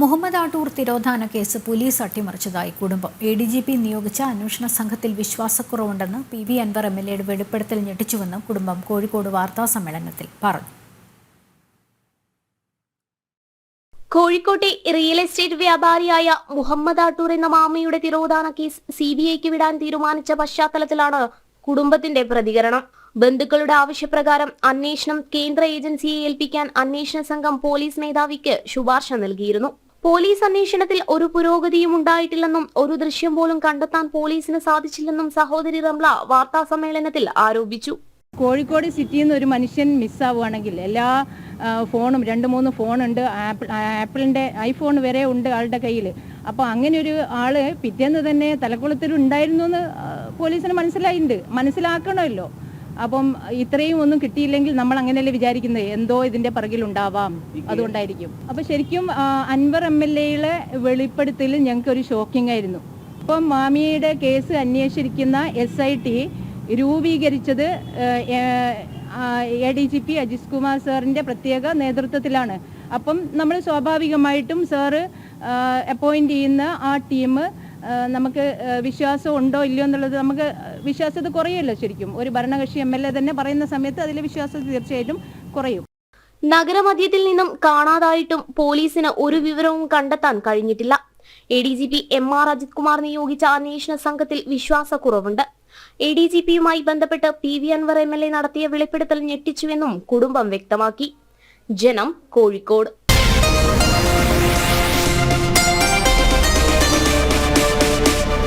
മുഹമ്മദ് ആട്ടൂർ തിരോധാന case police അട്ടിമറിച്ചതായി കുടുംബം. എ ഡി ജി പി നിയോഗിച്ച അന്വേഷണ സംഘത്തിൽ വിശ്വാസക്കുറവുണ്ടെന്ന് P V Anvar M L എയുടെ വെളിപ്പെടുത്തൽ ഞെട്ടിച്ചുവെന്ന് കുടുംബം കോഴിക്കോട് വാർത്താ സമ്മേളനത്തിൽ പറഞ്ഞു. കോഴിക്കോട്ടെ റിയൽ എസ്റ്റേറ്റ് വ്യാപാരിയായ മുഹമ്മദ് ആട്ടൂർ എന്ന മാമയുടെ തിരോധാന കേസ് സി ബി ഐക്ക് വിടാൻ തീരുമാനിച്ച പശ്ചാത്തലത്തിലാണ് കുടുംബത്തിന്റെ പ്രതികരണം. ബന്ധുക്കളുടെ ആവശ്യപ്രകാരം അന്വേഷണം കേന്ദ്ര ഏജൻസിയെ ഏൽപ്പിക്കാൻ അന്വേഷണ സംഘം പോലീസ് മേധാവിക്ക് ശുപാർശ നൽകിയിരുന്നു. പോലീസ് അന്വേഷണത്തിൽ ഒരു പുരോഗതിയും ഉണ്ടായിട്ടില്ലെന്നും ഒരു ദൃശ്യം പോലും കണ്ടെത്താൻ പോലീസിന് സാധിച്ചില്ലെന്നും സഹോദരി റംല വാർത്താ സമ്മേളനത്തിൽ ആരോപിച്ചു. കോഴിക്കോട് സിറ്റിയിൽ നിന്ന് ഒരു മനുഷ്യൻ മിസ്സാവുകയാണെങ്കിൽ എല്ലാ ഫോണും രണ്ട് മൂന്ന് ഫോണുണ്ട്. ആപ്പിൾ ആപ്പിളിന്റെ ഐഫോൺ വരെ ഉണ്ട് ആളുടെ കയ്യിൽ അപ്പോൾ അങ്ങനെ ഒരു ആൾ പിറ്റേന്ന് തന്നെ തലക്കുളത്തിൽ ഉണ്ടായിരുന്നു എന്ന് പോലീസിന് മനസ്സിലായിട്ടുണ്ട് മനസ്സിലാക്കണമല്ലോ. അപ്പം ഇത്രയും ഒന്നും കിട്ടിയില്ലെങ്കിൽ നമ്മൾ അങ്ങനെയല്ലേ വിചാരിക്കുന്നത്? എന്തോ ഇതിന്റെ പിറകിലുണ്ടാവാം അതുകൊണ്ടായിരിക്കും. അപ്പൊ ശരിക്കും അൻവർ എം എൽ എയുടെ വെളിപ്പെടുത്തൽ ഞങ്ങൾക്ക് ഒരു ഷോക്കിംഗ് ആയിരുന്നു. ഇപ്പം മാമിയുടെ കേസ് അന്വേഷിക്കുന്ന എസ് ഐ ടി രൂപീകരിച്ചത് A D G P Ajith Kumar സാറിന്റെ പ്രത്യേക നേതൃത്വത്തിലാണ്. അപ്പം നമ്മൾ സ്വാഭാവികമായിട്ടും സാറ് അപ്പോയിന്റ് ചെയ്യുന്ന ആ ടീം നമുക്ക് വിശ്വാസം ഉണ്ടോ ഇല്ലയോ എന്നുള്ളത് നമുക്ക് വിശ്വാസ്യത കുറയുമല്ലോ ശരിക്കും. ഒരു ഭരണകക്ഷി എം എൽ എ തന്നെ പറയുന്ന സമയത്ത് അതിലെ വിശ്വാസം തീർച്ചയായിട്ടും കുറയും. നഗരമധ്യത്തിൽ നിന്നും കാണാതായിട്ടും പോലീസിന് ഒരു വിവരവും കണ്ടെത്താൻ കഴിഞ്ഞിട്ടില്ല. A D G P M R Ajith Kumar നിയോഗിച്ച അന്വേഷണ സംഘത്തിൽ വിശ്വാസക്കുറവുണ്ട്. എ ഡി ജി പിയുമായി ബന്ധപ്പെട്ട് P V Anvar M L A നടത്തിയ വെളിപ്പെടുത്തൽ ഞെട്ടിച്ചുവെന്നും കുടുംബം വ്യക്തമാക്കി. ജനം കോഴിക്കോട്.